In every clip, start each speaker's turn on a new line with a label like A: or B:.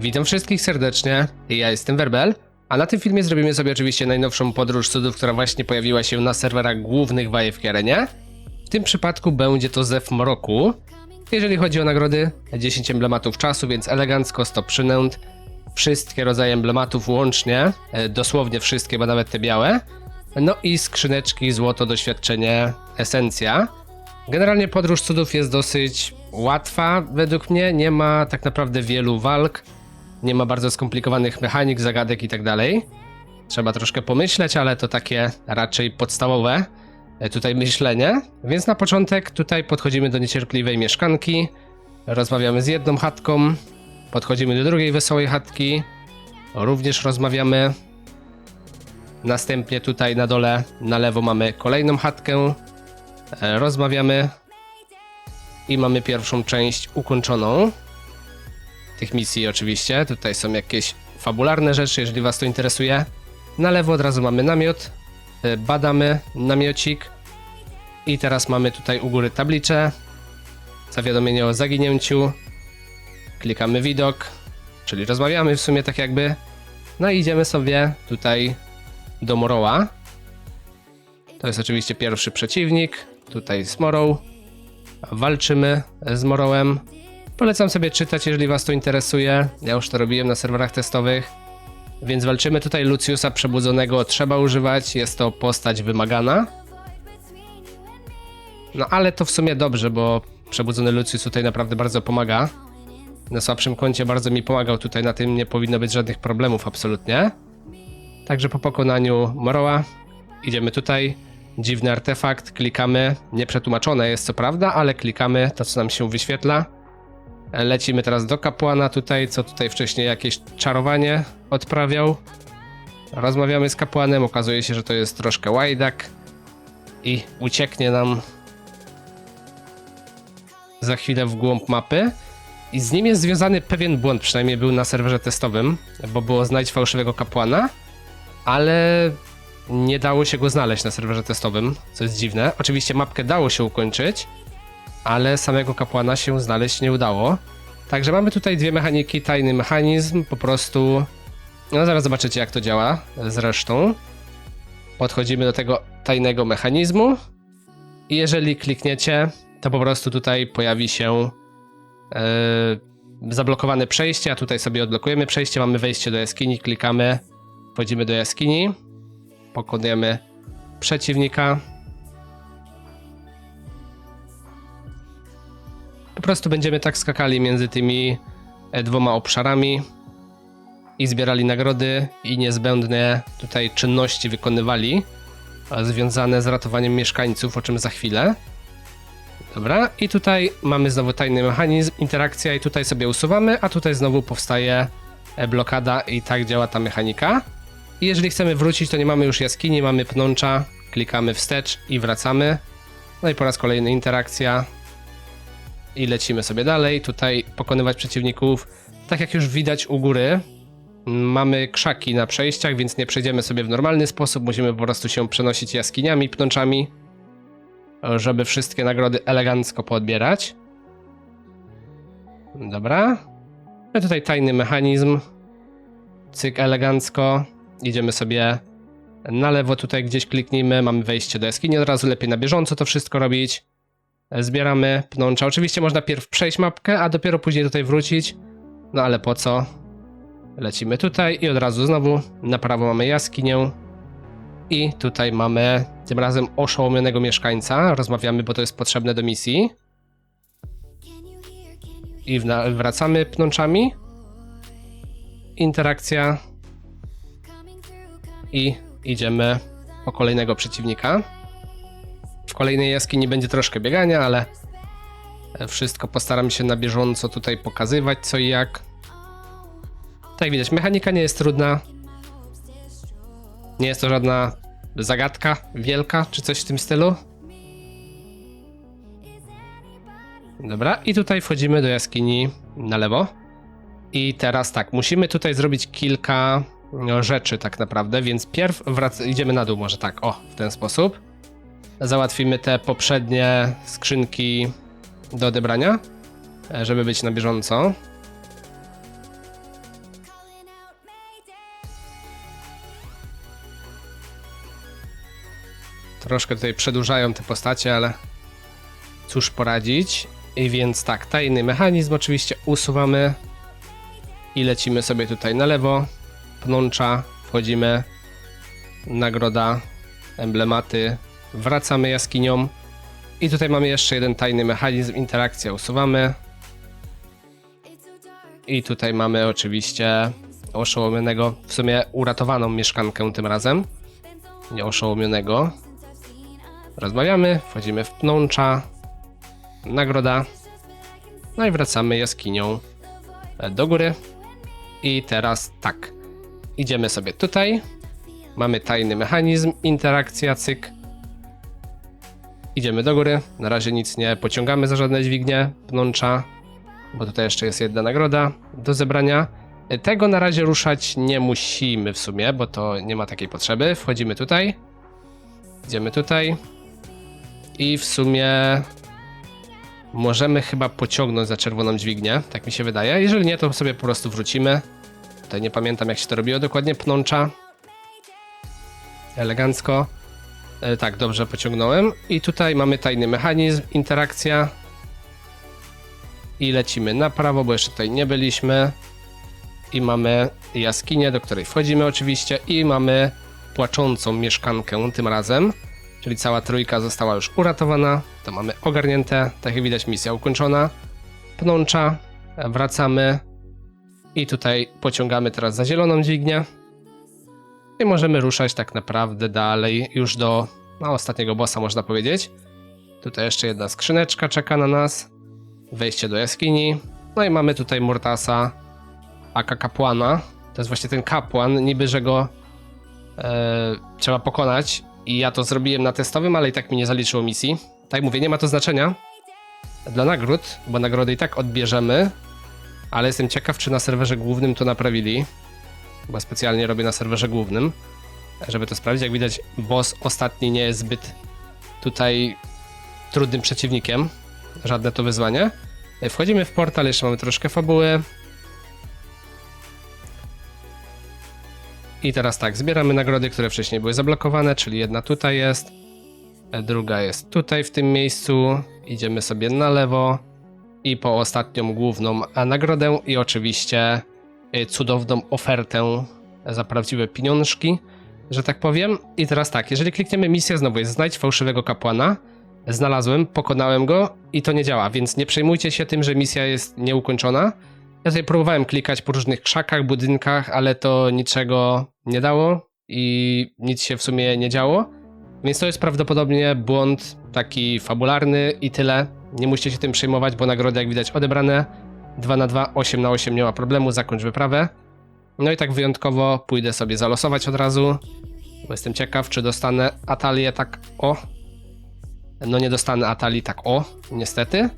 A: Witam wszystkich serdecznie, ja jestem Werbel, a na tym filmie zrobimy sobie oczywiście najnowszą podróż cudów, która właśnie pojawiła się na serwerach głównych w AFK. W tym przypadku będzie to Zew Mroku. Jeżeli chodzi o nagrody, 10 emblematów czasu, więc elegancko, 100 przynęt, wszystkie rodzaje emblematów łącznie, e, dosłownie wszystkie, bo nawet te białe. No i skrzyneczki, złoto, doświadczenie, esencja. Generalnie podróż cudów jest dosyć łatwa według mnie, nie ma tak naprawdę wielu walk, nie ma bardzo skomplikowanych mechanik, zagadek i tak dalej. Trzeba troszkę pomyśleć, ale to takie raczej podstawowe e, tutaj myślenie. Więc na początek tutaj podchodzimy do niecierpliwej mieszkanki, rozmawiamy z jedną chatką, podchodzimy do drugiej wesołej chatki, również rozmawiamy. Następnie tutaj na dole, na lewo mamy kolejną chatkę, E, rozmawiamy i mamy pierwszą część ukończoną. Tych misji oczywiście. Tutaj są jakieś fabularne rzeczy, jeżeli Was to interesuje. Na lewo od razu mamy namiot. E, Badamy namiocik. I teraz mamy tutaj u góry tabliczę. Zawiadomienie o zaginięciu. Klikamy widok, czyli rozmawiamy w sumie tak jakby. No i idziemy sobie tutaj do Moroła. To jest oczywiście pierwszy przeciwnik. Tutaj z Morą. Walczymy z Morołem. Polecam sobie czytać, jeżeli Was to interesuje. Ja już to robiłem na serwerach testowych. Więc walczymy tutaj Luciusa Przebudzonego. Trzeba używać, jest to postać wymagana. No ale to w sumie dobrze, bo Przebudzony Lucius tutaj naprawdę bardzo pomaga. Na słabszym kącie bardzo mi pomagał tutaj, na tym nie powinno być żadnych problemów absolutnie. Także po pokonaniu Moroła idziemy tutaj. Dziwny artefakt, klikamy. Nieprzetłumaczone jest co prawda, ale klikamy to, co nam się wyświetla. Lecimy teraz do kapłana tutaj, co tutaj wcześniej jakieś czarowanie odprawiał. Rozmawiamy z kapłanem, okazuje się, że to jest troszkę łajdak i ucieknie nam za chwilę w głąb mapy. I z nim jest związany pewien błąd, przynajmniej był na serwerze testowym, bo było znajdź fałszywego kapłana, ale nie dało się go znaleźć na serwerze testowym, co jest dziwne. Oczywiście mapkę dało się ukończyć, ale samego kapłana się znaleźć nie udało. Także mamy tutaj dwie mechaniki, tajny mechanizm, po prostu... No zaraz zobaczycie jak to działa zresztą. Podchodzimy do tego tajnego mechanizmu i jeżeli klikniecie, to po prostu tutaj pojawi się e, zablokowane przejście, a tutaj sobie odblokujemy przejście, mamy wejście do jaskini, klikamy, wchodzimy do jaskini, pokonujemy przeciwnika. Po prostu będziemy tak skakali między tymi e, dwoma obszarami i zbierali nagrody i niezbędne tutaj czynności wykonywali związane z ratowaniem mieszkańców, o czym za chwilę. Dobra, i tutaj mamy znowu tajny mechanizm, interakcja i tutaj sobie usuwamy, a tutaj znowu powstaje e, blokada i tak działa ta mechanika. I jeżeli chcemy wrócić, to nie mamy już jaskini, mamy pnącza, klikamy wstecz i wracamy. No i po raz kolejny interakcja. I lecimy sobie dalej, tutaj pokonywać przeciwników. Tak jak już widać u góry, mamy krzaki na przejściach, więc nie przejdziemy sobie w normalny sposób, musimy po prostu się przenosić jaskiniami, pnączami, żeby wszystkie nagrody elegancko poodbierać. Dobra. No tutaj tajny mechanizm. Cyk elegancko. Idziemy sobie na lewo, tutaj gdzieś kliknijmy, mamy wejście do jaskini, od razu lepiej na bieżąco to wszystko robić. Zbieramy pnącza. Oczywiście można pierw przejść mapkę, a dopiero później tutaj wrócić. No ale po co? Lecimy tutaj i od razu znowu na prawo mamy jaskinię. I tutaj mamy tym razem oszołomionego mieszkańca. Rozmawiamy, bo to jest potrzebne do misji. I wracamy pnączami. Interakcja i idziemy po kolejnego przeciwnika. W kolejnej jaskini będzie troszkę biegania, ale wszystko postaram się na bieżąco tutaj pokazywać co i jak. Tak widać, mechanika nie jest trudna. Nie jest to żadna zagadka wielka czy coś w tym stylu. Dobra, i tutaj wchodzimy do jaskini na lewo. I teraz tak, musimy tutaj zrobić kilka rzeczy tak naprawdę, więc pierw idziemy na dół może tak, o, w ten sposób załatwimy te poprzednie skrzynki do odebrania, e, żeby być na bieżąco. Troszkę tutaj przedłużają te postacie, ale cóż poradzić. I więc tak, tajny mechanizm oczywiście usuwamy i lecimy sobie tutaj na lewo. Pnącza, wchodzimy, nagroda, emblematy, wracamy jaskinią. I tutaj mamy jeszcze jeden tajny mechanizm, interakcja usuwamy. I tutaj mamy oczywiście oszołomionego, w sumie uratowaną mieszkankę tym razem. Nie oszołomionego. Rozmawiamy, wchodzimy w pnącza, nagroda. No i wracamy jaskinią do góry. I teraz tak. Idziemy sobie tutaj. Mamy tajny mechanizm, interakcja, cyk. Idziemy do góry. Na razie nic nie pociągamy za żadne dźwignie, pnącza, bo tutaj jeszcze jest jedna nagroda do zebrania. Tego na razie ruszać nie musimy w sumie, bo to nie ma takiej potrzeby. Wchodzimy tutaj. Idziemy tutaj. I w sumie możemy chyba pociągnąć za czerwoną dźwignię, tak mi się wydaje. Jeżeli nie, to sobie po prostu wrócimy. Tutaj nie pamiętam jak się to robiło dokładnie, pnącza. Elegancko. E, tak, dobrze pociągnąłem. I tutaj mamy tajny mechanizm, interakcja. I lecimy na prawo, bo jeszcze tutaj nie byliśmy. I mamy jaskinię, do której wchodzimy oczywiście. I mamy płaczącą mieszkankę tym razem. Czyli cała trójka została już uratowana. To mamy ogarnięte. Tak jak widać, misja ukończona. Pnącza. Wracamy. I tutaj pociągamy teraz za zieloną dźwignię. I możemy ruszać tak naprawdę dalej już do no, ostatniego bossa, można powiedzieć. Tutaj jeszcze jedna skrzyneczka czeka na nas. Wejście do jaskini. No i mamy tutaj Mortasa, aka kapłana. To jest właśnie ten kapłan, niby że go e, trzeba pokonać. I ja to zrobiłem na testowym, ale i tak mi nie zaliczyło misji. Tak mówię, nie ma to znaczenia dla nagród, bo nagrody i tak odbierzemy. Ale jestem ciekaw, czy na serwerze głównym to naprawili. Bo specjalnie robię na serwerze głównym, żeby to sprawdzić. Jak widać, boss ostatni nie jest zbyt tutaj trudnym przeciwnikiem. Żadne to wyzwanie. Wchodzimy w portal, jeszcze mamy troszkę fabuły. I teraz tak, zbieramy nagrody, które wcześniej były zablokowane, czyli jedna tutaj jest, druga jest tutaj w tym miejscu. Idziemy sobie na lewo i po ostatnią główną nagrodę i oczywiście cudowną ofertę za prawdziwe pieniążki, że tak powiem. I teraz tak, jeżeli klikniemy misję, znowu jest znajdź fałszywego kapłana. Znalazłem, pokonałem go i to nie działa, więc nie przejmujcie się tym, że misja jest nieukończona. Ja tutaj próbowałem klikać po różnych krzakach, budynkach, ale to niczego nie dało i nic się w sumie nie działo. Więc to jest prawdopodobnie błąd taki fabularny i tyle. Nie musicie się tym przejmować, bo nagrody jak widać odebrane. 2 na 2, 8 na 8 nie ma problemu, zakończ wyprawę. No i tak wyjątkowo pójdę sobie zalosować od razu, bo jestem ciekaw, czy dostanę Atalię tak o. No nie dostanę Atalii tak o, niestety.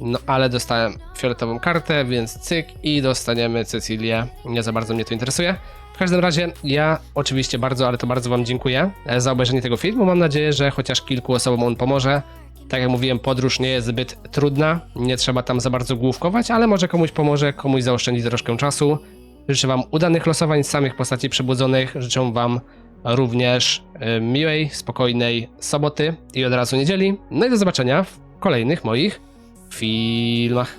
A: No ale dostałem fioletową kartę, więc cyk i dostaniemy Cecilię. Nie za bardzo mnie to interesuje. W każdym razie ja oczywiście bardzo, ale to bardzo Wam dziękuję e, za obejrzenie tego filmu. Mam nadzieję, że chociaż kilku osobom on pomoże. Tak jak mówiłem, podróż nie jest zbyt trudna, nie trzeba tam za bardzo główkować, ale może komuś pomoże, komuś zaoszczędzi troszkę czasu. Życzę Wam udanych losowań samych postaci przebudzonych. Życzę Wam również e, miłej, spokojnej soboty i od razu niedzieli. No i do zobaczenia w kolejnych moich filmach.